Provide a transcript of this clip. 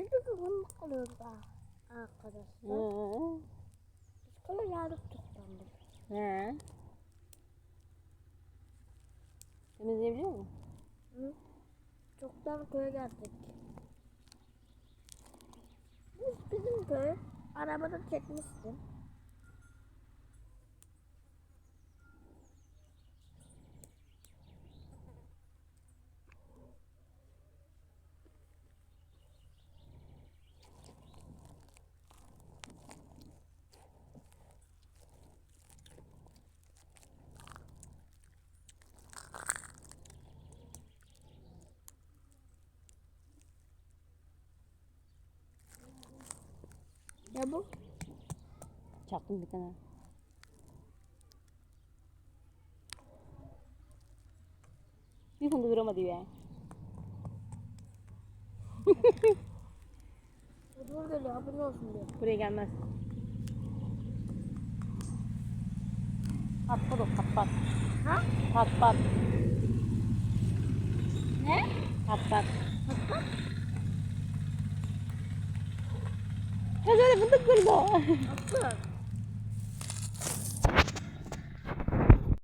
Gün kalıyoruz ha arkadaşlar. Hı. Biz kala yarıp tutlandık. He. Temizleyebiliyor musun? Hı? Çoktan köye geldik. Biz bizim köy arabada çekmiştim. Ne bu? Çaktım bir tane. Bir fındık duramadı ya. Ödül geliyor abone olsun diye. Buraya gelmez. Pat pat o pat pat. Ha? Pat pat. 사전에 문득거린다.